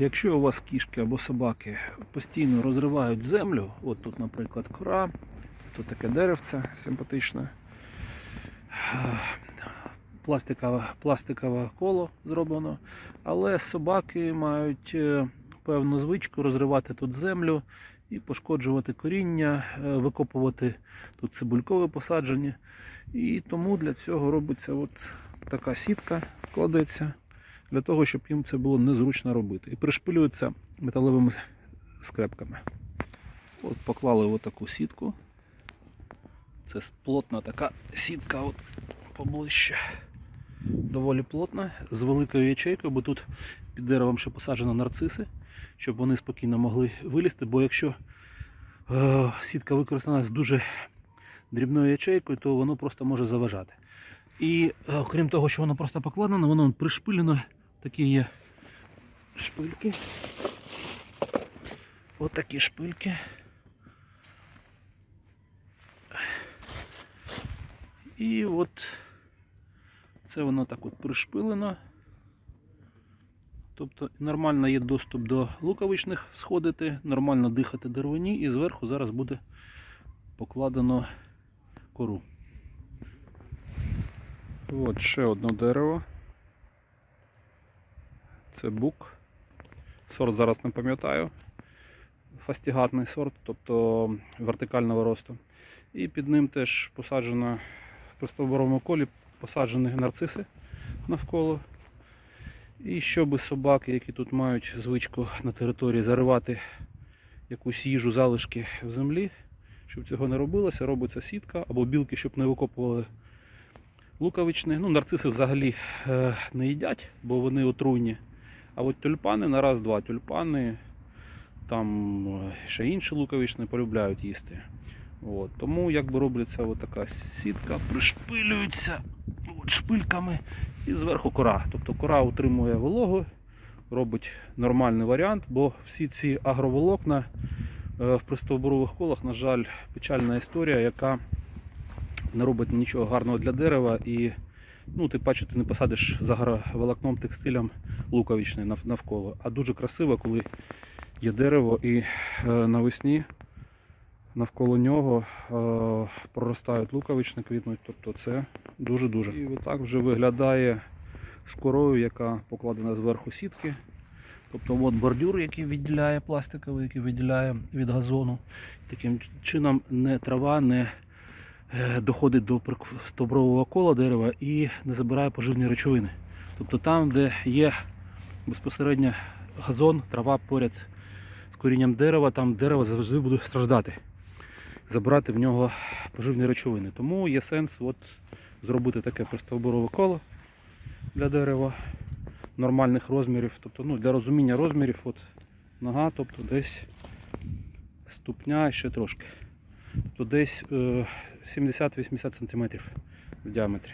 Якщо у вас кішки або собаки постійно розривають землю, от тут, наприклад, кора, тут таке деревце симпатичне, пластикове, пластикове коло зроблено, але собаки мають е, певну звичку розривати тут землю і пошкоджувати коріння, е, викопувати тут цибулькове посадження. І тому для цього робиться от така сітка, кладеться для того, щоб їм це було незручно робити. І пришпилюється металевими скрепками. От поклали отаку сітку. Це плотна така сітка от поближче. Доволі плотна, з великою ячейкою, бо тут під деревом ще посаджено нарциси, щоб вони спокійно могли вилізти. Бо якщо е, сітка використана з дуже дрібною ячейкою, то воно просто може заважати. І е, окрім того, що воно просто покладено, воно пришпилено. Такі є шпильки. Ось такі шпильки. І от це воно так от пришпилено. Тобто нормально є доступ до луковичних сходити, нормально дихати деревині і зверху зараз буде покладено кору. От ще одне дерево. Це бук. Сорт зараз не пам'ятаю. Фастігатний сорт, тобто вертикального росту. І під ним теж посаджено в простовборовому колі посаджені нарциси навколо. І щоб собаки, які тут мають звичку на території заривати якусь їжу, залишки в землі, щоб цього не робилося, робиться сітка або білки, щоб не викопували луковичні. Ну, нарциси взагалі е, не їдять, бо вони отруйні. А от тюльпани на раз-два тюльпани, там е, ще інші луковичні полюбляють їсти. От. Тому якби робиться така сітка, пришпилюється от, шпильками і зверху кора. Тобто кора утримує вологу, робить нормальний варіант, бо всі ці агроволокна е, в пристовбурових колах, на жаль, печальна історія, яка не робить нічого гарного для дерева і ну, ти бачиш, ти не посадиш за агроволокном текстилем луковичний навколо. А дуже красиво, коли є дерево і е, навесні навколо нього е, проростають луковичні, квітнуть. Тобто це дуже-дуже. І отак вже виглядає з корою, яка покладена зверху сітки. Тобто от бордюр, який відділяє пластиковий, який відділяє від газону. Таким чином не трава не доходить до стовбрового кола дерева і не забирає поживні речовини. Тобто там, де є безпосередньо газон, трава поряд з корінням дерева, там дерево завжди буде страждати, забирати в нього поживні речовини. Тому є сенс от зробити таке пристовборове коло для дерева нормальних розмірів. Тобто ну, для розуміння розмірів от нога, тобто десь ступня ще трошки. Тобто десь е, 70-80 см в діаметрі.